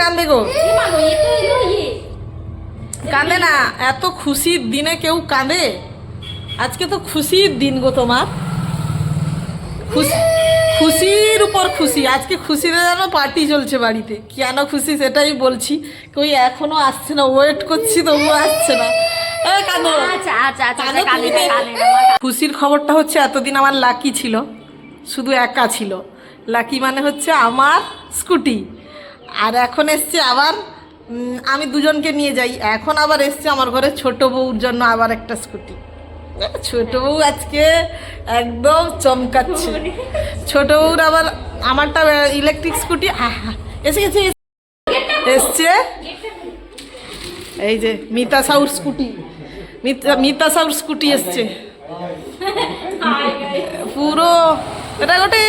কান্দে গো। কাঁদে না এত খুশির দিনে কেউ কাঁদে? আজকে তো খুশির দিন গো তোমার। খুশির উপর খুশি আজকে খুশিতে যেন পার্টি চলছে বাড়িতে। কেন খুশি সেটাই বলছি কই এখনও আসছে না ওয়েট করছি তবুও আসছে না। কাঁদো। আচ্ছা আচ্ছা আচ্ছা কাঁদো। কানে খুশির খবরটা হচ্ছে এতদিন আমার লাকি ছিল শুধু একা ছিল। লাকি মানে হচ্ছে আমার স্কুটি। আর এখন এসছে আবার আমি দুজনকে নিয়ে যাই। এখন আবার এসছে আমার ঘরে ছোট বউর জন্য আবার একটা স্কুটি। ছোট বউ আজকে একদম চমকাচ্ছে। ছোট বউর আবার আমারটা ইলেকট্রিক স্কুটি এসে গেছে এসছে। এই যে মিতা সাউর স্কুটি। মিতা মিতা সাউর স্কুটি এসছে। পুরো, এটা গোটে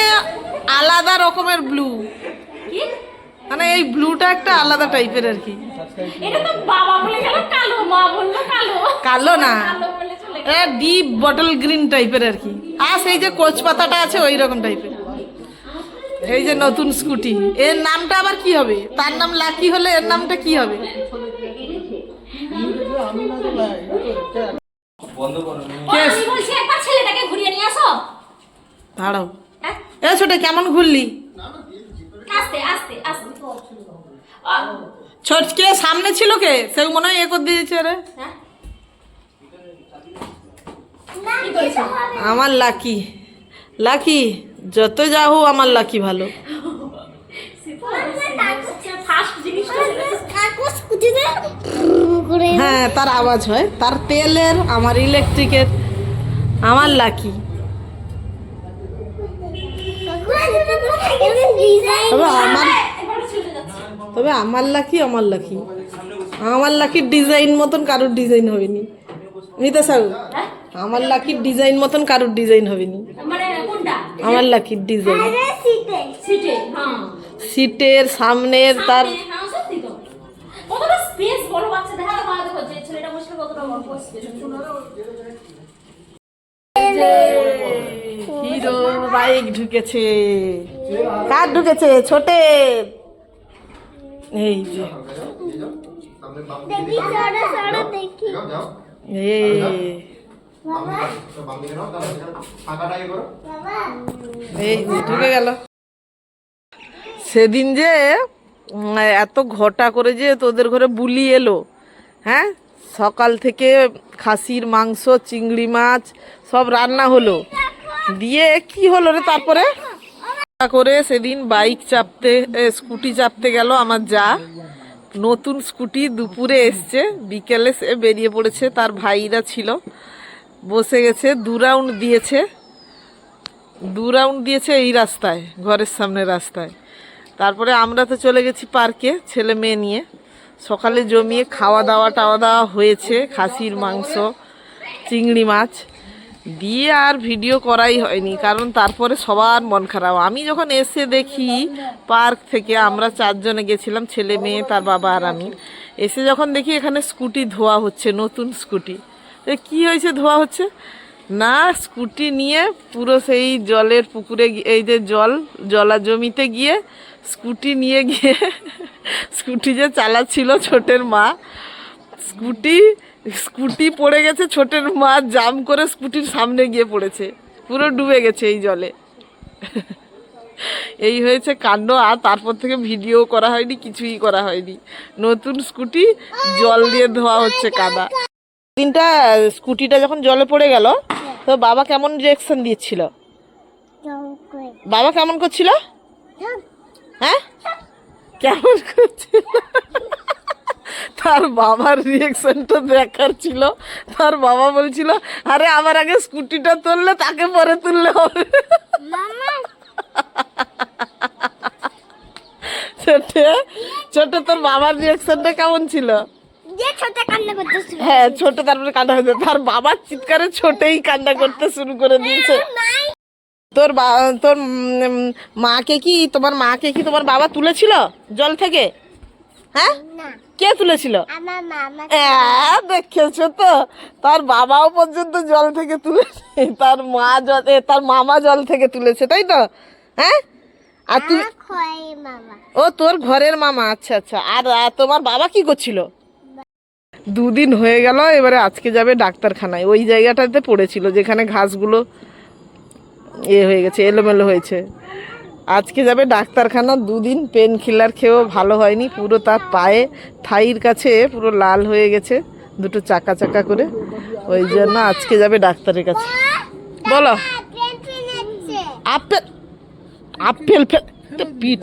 আলাদা রকমের ব্লু? মানে এই ব্লুটা একটা আলাদা টাইপের আর কি। এটা তো বাবা বলে গেল কালো। মা বলল কালো। কালো না। এটা ডিপ বটল গ্রিন টাইপের আর কি। আর সেই যে কোচ পাতাটা আছে ওই রকম টাইপের এই যে নতুন স্কুটি এর নামটা আবার কি হবে? তার নাম লাকি হলে এর নামটা কি হবে? দাঁড়াও। হ্যাঁ? এ ছোট কেমন ঘুরলি? আস্তে আস্তে আস্তে। ছোট কে সামনে ছিল কে? সে মনে হয় এ করে দিয়েছে রে। হ্যাঁ? আমার লাকি। লাকি যত যা হোক আমার লাকি ভালো। হ্যাঁ তার আওয়াজ হয়। তার তেলের আমার ইলেকট্রিকের। আমার লাকি। তবে আমার তবে আমার লাকি আমার লাকি। আমার লাকির ডিজাইন মতন কারোর ডিজাইন হবেনি। মিতা সাহু হ্যাঁ? আমার লাকির ডিজাইন মতন কারোর ডিজাইন হবে নি মানে আমার লাকির ডিজাইন হ্যাঁ। সিটের সামনের তার হ্যাঁ, হিরো বাইক ঢুকেছে। কার ঢুকেছে? ছোটে। এই যে। এই। এই যে ঢুকে গেল। সেদিন যে এত ঘটা করে যে তোদের ঘরে বুলি এলো হ্যাঁ? সকাল থেকে খাসির মাংস চিংড়ি মাছ সব রান্না হলো। দিয়ে কি হলো রে তারপরে? করে সেদিন বাইক চাপতে স্কুটি চাপতে গেল আমার যা। নতুন স্কুটি দুপুরে এসছে, বিকেলে সে বেরিয়ে পড়েছে, তার ভাইরা ছিল। বসে গেছে, দু রাউন্ড দিয়েছে। দু রাউন্ড দিয়েছে এই রাস্তায়, ঘরের সামনে রাস্তায়। তারপরে আমরা তো চলে গেছি পার্কে, ছেলে মেয়ে নিয়ে। সকালে জমিয়ে খাওয়া দাওয়া টাওয়া দাওয়া হয়েছে, খাসির মাংস, চিংড়ি মাছ। দিয়ে আর ভিডিও করাই হয়নি, কারণ তারপরে সবার মন খারাপ। আমি যখন এসে দেখি পার্ক থেকে আমরা চারজনে গেছিলাম, ছেলে মেয়ে, তার বাবা আর আমি। এসে যখন দেখি এখানে স্কুটি ধোয়া হচ্ছে, নতুন স্কুটি। কি হয়েছে ধোয়া হচ্ছে? না, স্কুটি নিয়ে পুরো সেই জলের পুকুরে এই যে জল, জলা জমিতে গিয়ে স্কুটি নিয়ে গিয়ে, স্কুটি যে চালাচ্ছিল ছোটের মা, স্কুটি স্কুটি পড়ে গেছে ছোটের মা জাম করে স্কুটির সামনে গিয়ে পড়েছে। পুরো ডুবে গেছে এই জলে। এই হয়েছে কাণ্ড আর তারপর থেকে ভিডিও করা হয়নি কিছুই করা হয়নি। নতুন স্কুটি জল দিয়ে ধোয়া হচ্ছে কাদা। দিনটা স্কুটিটা যখন জলে পড়ে গেল তো বাবা কেমন রিয়াকশন দিচ্ছিল? বাবা কেমন করছিল? হ্যাঁ? কেমন করছিল? তার বাবার রিয়াকশনটা দেখার ছিল। তার বাবা বলছিল আরে আমার আগে স্কুটিটা তুললে তাকে পরে তুললে হবে। ছোটে ছোট তোর বাবার রিয়াকশনটা কেমন ছিল? হ্যাঁ ছোট তারপরে কান্না হয়েছে। তার বাবার চিৎকারে ছোটেই কান্না করতে শুরু করে দিয়েছে তোর তোর মাকে কি তোমার মাকে কি তোমার বাবা তুলেছিল জল থেকে? হ্যাঁ? কে তুলেছিল? দেখেছ তো? তার বাবাও পর্যন্ত জল থেকে তুলেছে তার মা জল তার মামা জল থেকে তুলেছে তাই তো? হ্যাঁ? আর তুমি মামা। ও তোর ঘরের মামা আচ্ছা আচ্ছা। আর তোমার বাবা কি করছিল? দুদিন হয়ে গেল এবারে আজকে যাবে ডাক্তারখানায়। ওই জায়গাটাতে পড়েছিল যেখানে ঘাসগুলো এ হয়ে গেছে এলোমেলো হয়েছে। আজকে যাবে ডাক্তারখানা দুদিন পেন কিলার খেয়েও ভালো হয়নি পুরো তার পায়ে থাইয়ের কাছে পুরো লাল হয়ে গেছে দুটো চাকা চাকা করে। ওই জন্য আজকে যাবে ডাক্তারের কাছে। বলো। ট্রেন আপেল আপেল ফেল পিঠ।